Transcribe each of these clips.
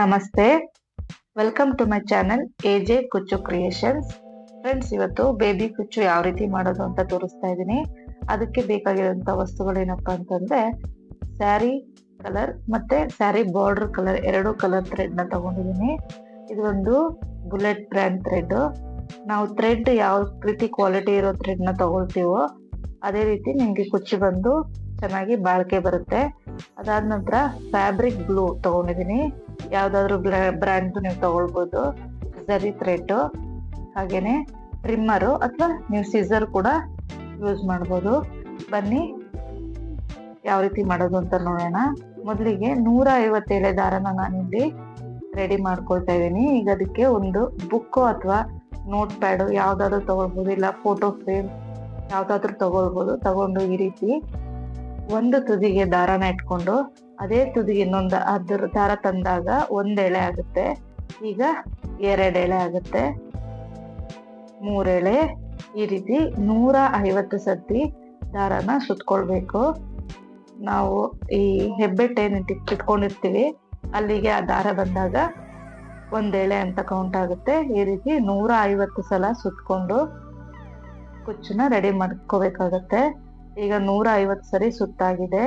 ನಮಸ್ತೆ. Welcome to my channel A J Kuchchu creations friends ಇವತ್ತು baby ಕುಚ್ಚು ಯಾವ ರೀತಿ ಮಾಡೋದು ಅಂತ ತೋರಿಸ್ತಾ ಇದ್ದೀನಿ. ಅದಕ್ಕೆ ಬೇಕಾಗಿರುವಂತ ವಸ್ತುಗಳೇನಪ್ಪ ಅಂತಂದ್ರೆ ಸ್ಯಾರಿ ಕಲರ್ ಮತ್ತೆ ಸ್ಯಾರಿ ಬಾರ್ಡರ್ ಕಲರ್ ಎರಡು ಕಲರ್ ಥ್ರೆಡ್ನ ತಗೊಂಡಿದ್ದೀನಿ. ಇದೊಂದು ಬುಲೆಟ್ ಬ್ರ್ಯಾಂಡ್ ಥ್ರೆಡ್ ನಾವು ಥ್ರೆಡ್ ಯಾವ ರೀತಿ ಕ್ವಾಲಿಟಿ ಇರೋ ಥ್ರೆಡ್ನ ತಗೊಳ್ತೀವೋ, ಅದೇ ರೀತಿ ನಿಮಗೆ ಕುಚ್ಚು ಬಂದು ಚೆನ್ನಾಗಿ ಬಾಳಿಕೆ ಬರುತ್ತೆ. ಅದಾದ ನಂತರ ಫ್ಯಾಬ್ರಿಕ್ ಬ್ಲೂ ತಗೊಂಡಿದ್ದೀನಿ ಯಾವ್ದಾದ್ರು ಬ್ರ್ಯಾಂಡ್ ನೀವು ತಗೊಳ್ಬೋದು. ಸರಿ ಥ್ರೆಡ್ ಹಾಗೇನೆ ಟ್ರಿಮ್ಮರು ಅಥವಾ ನೀವು ಸೀಸರ್ ಕೂಡ ಯೂಸ್ ಮಾಡ್ಬೋದು. ಬನ್ನಿ, ಯಾವ ರೀತಿ ಮಾಡೋದು ಅಂತ ನೋಡೋಣ. ಮೊದಲಿಗೆ ನೂರ ಐವತ್ತೇಳೆ ದಾರನ ನಾನಿಲ್ಲಿ ರೆಡಿ ಮಾಡ್ಕೊಳ್ತಾ ಇದ್ದೀನಿ. ಈಗ ಅದಕ್ಕೆ ಒಂದು ಬುಕ್ಕು ಅಥವಾ ನೋಟ್ ಪ್ಯಾಡು ಯಾವ್ದಾದ್ರು ತಗೊಳ್ಬೋದು, ಇಲ್ಲ ಫೋಟೋ ಫ್ರೇಮ್ ಯಾವ್ದಾದ್ರು ತಗೊಳ್ಬೋದು. ತಗೊಂಡು ಈ ರೀತಿ ಒಂದು ತುದಿಗೆ ದಾರನ ಇಟ್ಕೊಂಡು ಅದೇ ತುದಿಗೆ ಇನ್ನೊಂದು ಅದ್ರ ದಾರ ತಂದಾಗ ಒಂದ್ ಎಳೆ ಆಗುತ್ತೆ. ಈಗ ಎರಡು ಎಳೆ ಆಗುತ್ತೆ. ಮೂರೆಳೆ ಈ ರೀತಿ ನೂರ ಐವತ್ತು ಸತಿ ದಾರನ ಸುತ್ಕೊಳ್ಬೇಕು. ನಾವು ಈ ಹೆಬ್ಬೆಟ್ಟೇನು ಇಟ್ಕೊಂಡಿರ್ತೀವಿ. ಅಲ್ಲಿಗೆ ಆ ದಾರ ಬಂದಾಗ ಒಂದ್ ಎಳೆ ಅಂತ ಕೌಂಟ್ ಆಗುತ್ತೆ. ಈ ರೀತಿ ನೂರ ಐವತ್ತು ಸಲ ಸುತ್ಕೊಂಡು ಕುಚ್ಚನ್ನ ರೆಡಿ ಮಾಡ್ಕೋಬೇಕಾಗತ್ತೆ. ಈಗ ನೂರ ಐವತ್ತು ಸರಿ ಸುತ್ತಾಗಿದೆ.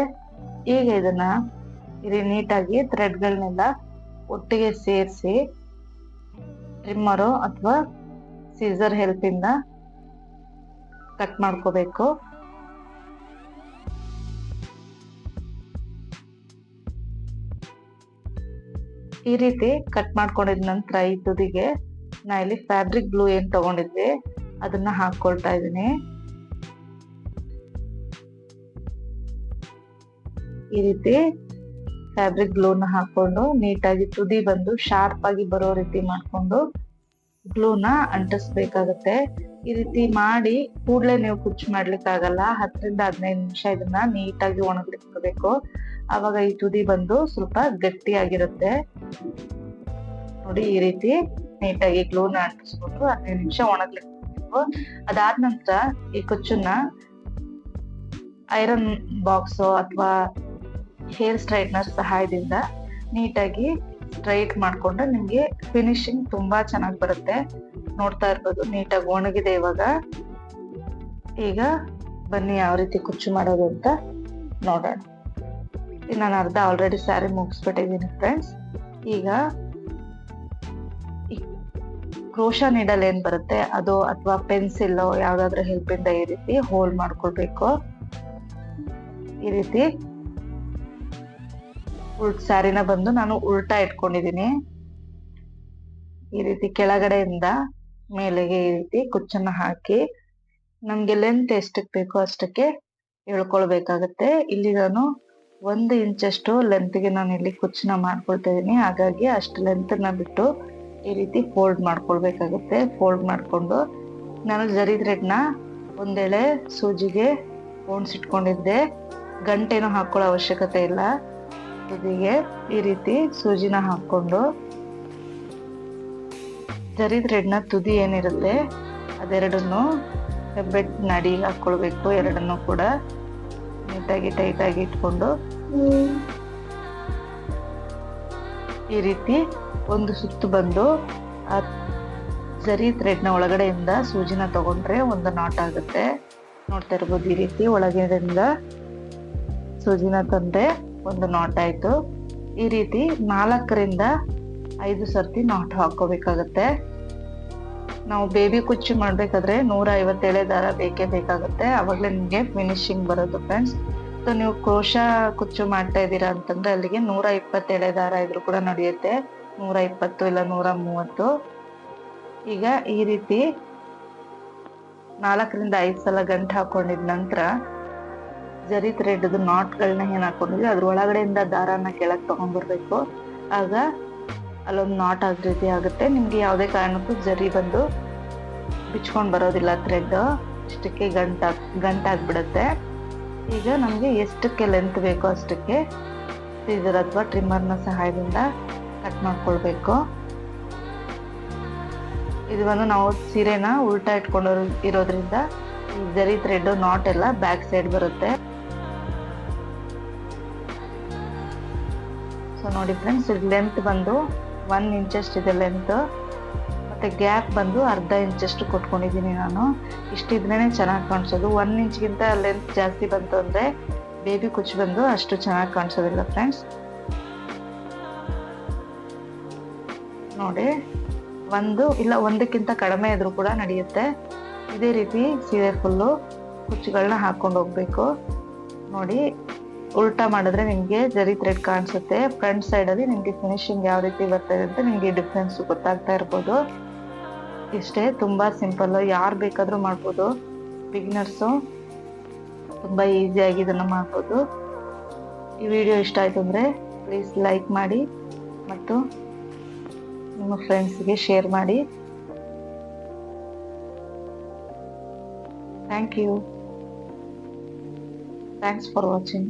ಈಗ ಇದನ್ನ ಇಲ್ಲಿ ನೀಟಾಗಿ ಥ್ರೆಡ್ಗಳನ್ನೆಲ್ಲ ಒಟ್ಟಿಗೆ ಸೇರಿಸಿ ಟ್ರಿಮ್ಮರು ಅಥವಾ ಸೀಸರ್ ಹೆಲ್ಪಿಂದ ಕಟ್ ಮಾಡ್ಕೋಬೇಕು. ಈ ರೀತಿ ಕಟ್ ಮಾಡ್ಕೊಂಡಿದ ನಂತರ ಈ ತುದಿಗೆ ನಾ ಇಲ್ಲಿ ಫ್ಯಾಬ್ರಿಕ್ ಬ್ಲೂ ಏನ್ ತಗೊಂಡಿದ್ವಿ ಅದನ್ನ ಹಾಕೊಳ್ತಾ ಇದ್ದೀನಿ. ಈ ರೀತಿ ಫ್ಯಾಬ್ರಿಕ್ ಗ್ಲೂನ ಹಾಕೊಂಡು ನೀಟಾಗಿ ತುದಿ ಬಂದು ಶಾರ್ಪ್ ಆಗಿ ಬರೋ ರೀತಿ ಮಾಡ್ಕೊಂಡು ಗ್ಲೂನ ಅಂಟಿಸ್ಬೇಕಾಗತ್ತೆ. ಈ ರೀತಿ ಮಾಡಿ ಕೂಡಲೇ ನೀವು ಕುಚ್ಚು ಮಾಡ್ಲಿಕ್ಕೆ ಆಗಲ್ಲ. ಹತ್ತರಿಂದ ಹದಿನೈದು ನಿಮಿಷ ಇದನ್ನ ನೀಟಾಗಿ ಒಣಗ್ಲಿಕ್ಬೇಕು ಅವಾಗ ಈ ತುದಿ ಬಂದು ಸ್ವಲ್ಪ ಗಟ್ಟಿಯಾಗಿರುತ್ತೆ. ನೋಡಿ ಈ ರೀತಿ ನೀಟಾಗಿ ಗ್ಲೂನ ಅಂಟಿಸ್ಕೊಂಡು ಹದಿನೈದು ನಿಮಿಷ ಒಣಗ್ಲಿಕ್ಕೆ ಅದಾದ ನಂತರ ಈ ಕುಚ್ಚನ್ನ ಐರನ್ ಬಾಕ್ಸ್ ಅಥವಾ ಹೇರ್ ಸ್ಟ್ರೈಟ್ನರ್ ಸಹಾಯದಿಂದ ನೀಟಾಗಿ ಸ್ಟ್ರೈಟ್ ಮಾಡ್ಕೊಂಡ್ರೆ ನಿಮಗೆ ಫಿನಿಶಿಂಗ್ ತುಂಬಾ ಚೆನ್ನಾಗಿ ಬರುತ್ತೆ. ನೋಡ್ತಾ ಇರ್ಬೋದು, ನೀಟಾಗಿ ಒಣಗಿದೆ ಇವಾಗ. ಈಗ ಬನ್ನಿ ಯಾವ ರೀತಿ ಕುಚ್ಚು ಮಾಡೋದು ಅಂತ ನೋಡೋಣ. ನಾನು ಅರ್ಧ ಆಲ್ರೆಡಿ ಸ್ಯಾರಿ ಮುಗಿಸ್ಬಿಟ್ಟಿದ್ದೀನಿ ಫ್ರೆಂಡ್ಸ್ ಈಗ ಕ್ರೋಶ ನೀಡಲ್ ಏನ್ ಬರುತ್ತೆ? ಅದು ಅಥವಾ ಪೆನ್ಸಿಲ್ ಯಾವ್ದಾದ್ರು ಹೆಲ್ಪ್ ಇಂದ ಈ ರೀತಿ ಹೋಲ್ ಮಾಡ್ಕೊಳ್ಬೇಕು. ಈ ರೀತಿ ಸ್ಯಾರಿನ ಬಂದು ನಾನು ಉಲ್ಟಾ ಇಟ್ಕೊಂಡಿದೀನಿ ಈ ರೀತಿ ಕೆಳಗಡೆಯಿಂದ ಮೇಲೆಗೆ ಈ ರೀತಿ ಕುಚ್ಚನ್ನ ಹಾಕಿ ನಮ್ಗೆ ಲೆಂತ್ ಎಷ್ಟಕ್ ಬೇಕೋ ಅಷ್ಟಕ್ಕೆ ಎಳ್ಕೊಳ್ಬೇಕಾಗತ್ತೆ ಇಲ್ಲಿ ನಾನು ಒಂದು ಇಂಚಷ್ಟು ಲೆಂತ್ಗೆ ನಾನು ಇಲ್ಲಿ ಕುಚ್ಚನ್ನ ಮಾಡ್ಕೊಳ್ತಾ ಇದೀನಿ ಹಾಗಾಗಿ ಅಷ್ಟು ಲೆಂತ್ನ ಬಿಟ್ಟು ಈ ರೀತಿ ಫೋಲ್ಡ್ ಮಾಡ್ಕೊಳ್ಬೇಕಾಗತ್ತೆ. ಫೋಲ್ಡ್ ಮಾಡ್ಕೊಂಡು ನಾನು ಜರಿ ಥ್ರೆಡ್ನ ಒಂದೆಳೆ ಸೂಜಿಗೆ ಇಟ್ಕೊಂಡಿದ್ದೆ. ಗಂಟೆನೂ ಹಾಕೊಳ್ಳೋ ಅವಶ್ಯಕತೆ ಇಲ್ಲ. ತುದಿಗೆ ಈ ರೀತಿ ಸೂಜಿನ ಹಾಕ್ಕೊಂಡು ಜರಿ ಥ್ರೆಡ್ನ ತುದಿ ಏನಿರುತ್ತೆ ಅದೆರಡನ್ನು ಹೆಬ್ಬೆಟ್ ನಡಿ ಹಾಕ್ಕೊಳ್ಬೇಕು, ಎರಡನ್ನು ಕೂಡ ನೀಟಾಗಿ ಟೈಟಾಗಿ ಇಟ್ಕೊಂಡು ಈ ರೀತಿ ಒಂದು ಸುತ್ತು ಬಂದು ಆ ಜರಿ ಥ್ರೆಡ್ನ ಒಳಗಡೆಯಿಂದ ಸೂಜಿನ ತಗೊಂಡ್ರೆ ಒಂದು ನಾಟ್ ಆಗುತ್ತೆ. ನೋಡ್ತಾ ಇರ್ಬೋದು ಈ ರೀತಿ ಒಳಗಡೆಯಿಂದ ಸೂಜಿನ ತಂದ್ರೆ ಒಂದು ನಾಟ್ ಆಯ್ತು. ಈ ರೀತಿ ನಾಲ್ಕರಿಂದ ಐದು ಸರ್ತಿ ನಾಟ್ ಹಾಕೋಬೇಕಾಗತ್ತೆ ನಾವು ಬೇಬಿ ಕುಚ್ಚು ಮಾಡಬೇಕಾದ್ರೆ ನೂರ ಐವತ್ತೇಳೆ ದಾರ ಬೇಕೇ ಬೇಕಾಗುತ್ತೆ. ಆವಾಗಲೇ ನಿಮಗೆ ಫಿನಿಶಿಂಗ್ ಬರೋದು ಫ್ರೆಂಡ್ಸ್ ಸೊ ನೀವು ಕ್ರೋಶ ಕುಚ್ಚು ಮಾಡ್ತಾ ಇದ್ದೀರಾ ಅಂತಂದ್ರೆ ಅಲ್ಲಿಗೆ ನೂರ ಇಪ್ಪತ್ತೇಳೆ ದಾರ ಇದ್ರು ಕೂಡ ನಡೆಯುತ್ತೆ. ನೂರ ಇಪ್ಪತ್ತು ಇಲ್ಲ ನೂರ ಮೂವತ್ತು. ಈಗ ಈ ರೀತಿ ನಾಲ್ಕರಿಂದ ಐದು ಸಲ ಗಂಟು ಹಾಕೊಂಡಿದ ನಂತರ ಜರಿ ಥ್ರೆಡ್ ನಾಟ್ಗಳನ್ನ ಏನು ಹಾಕೊಂಡಿದ್ವಿ, ಅದ್ರ ಒಳಗಡೆಯಿಂದ ದಾರನ ಕೆಳಗೆ ತಗೊಂಡ್ಬರ್ಬೇಕು. ಆಗ ಅಲ್ಲೊಂದು ನಾಟ್ ಆದ ರೀತಿ ಆಗುತ್ತೆ. ನಿಮಗೆ ಯಾವುದೇ ಕಾರಣಕ್ಕೂ ಜರಿ ಬಂದು ಬಿಚ್ಕೊಂಡು ಬರೋದಿಲ್ಲ ಥ್ರೆಡ್ ಇಷ್ಟಕ್ಕೆ ಗಂಟ ಗಂಟಾಗ್ಬಿಡುತ್ತೆ ಈಗ ನಮಗೆ ಎಷ್ಟಕ್ಕೆ ಲೆಂತ್ ಬೇಕೋ ಅಷ್ಟಕ್ಕೆ ಸೀಸರ್ ಅಥವಾ ಟ್ರಿಮ್ಮರ್ನ ಸಹಾಯದಿಂದ ಕಟ್ ಮಾಡ್ಕೊಳ್ಬೇಕು. ಇದು ಬಂದು ನಾವು ಸೀರೆನ ಉಲ್ಟಾ ಇಟ್ಕೊಂಡು ಇರೋದ್ರಿಂದ ಈ ಜರಿ ಥ್ರೆಡ್ ನಾಟ್ ಎಲ್ಲ ಬ್ಯಾಕ್ ಸೈಡ್ ಬರುತ್ತೆ. ಸೊ ನೋಡಿ ಫ್ರೆಂಡ್ಸ್ ಇದು ಲೆಂತ್ ಬಂದು ಒನ್ ಇಂಚಷ್ಟು ಇದೆ ಲೆಂತ್ ಮತ್ತು ಗ್ಯಾಪ್ ಬಂದು ಅರ್ಧ ಇಂಚಷ್ಟು ಕೊಟ್ಕೊಂಡಿದ್ದೀನಿ ನಾನು. ಇಷ್ಟಿದ್ರೇ ಚೆನ್ನಾಗಿ ಕಾಣಿಸೋದು. ಒನ್ ಇಂಚ್ಗಿಂತ ಲೆಂತ್ ಜಾಸ್ತಿ ಬಂತು ಅಂದರೆ ಬೇಬಿ ಕುಚ್ಚು ಬಂದು ಅಷ್ಟು ಚೆನ್ನಾಗಿ ಕಾಣಿಸೋದಿಲ್ಲ ಫ್ರೆಂಡ್ಸ್ ನೋಡಿ, ಒಂದು ಇಲ್ಲ ಒಂದಕ್ಕಿಂತ ಕಡಿಮೆ ಇದ್ರೂ ಕೂಡ ನಡೆಯುತ್ತೆ. ಇದೇ ರೀತಿ ಸೀರೆ ಫುಲ್ಲು ಕುಚ್ಚುಗಳನ್ನ ಹಾಕೊಂಡು ಹೋಗಬೇಕು. ನೋಡಿ ಉಲ್ಟಾ ಮಾಡಿದ್ರೆ ನಿಮಗೆ ಜರಿ ಥ್ರೆಡ್ ಕಾಣಿಸುತ್ತೆ. ಫ್ರಂಟ್ ಸೈಡಲ್ಲಿ ನಿಮಗೆ ಫಿನಿಶಿಂಗ್ ಯಾವ ರೀತಿ ಬರ್ತದೆ ಅಂತ ನಿಮಗೆ ಡಿಫ್ರೆನ್ಸ್ ಗೊತ್ತಾಗ್ತಾ ಇರ್ಬೋದು. ಇಷ್ಟೇ, ತುಂಬ ಸಿಂಪಲ್ಲು ಯಾರು ಬೇಕಾದರೂ ಮಾಡ್ಬೋದು. ಬಿಗಿನರ್ಸು ತುಂಬ ಈಸಿಯಾಗಿ ಇದನ್ನು ಮಾಡ್ಬೋದು. ಈ ವಿಡಿಯೋ ಇಷ್ಟ ಆಯಿತು ಅಂದರೆ ಪ್ಲೀಸ್ ಲೈಕ್ ಮಾಡಿ ಮತ್ತು ನಿಮ್ಮ ಫ್ರೆಂಡ್ಸ್ಗೆ ಶೇರ್ ಮಾಡಿ. Thank you thanks for watching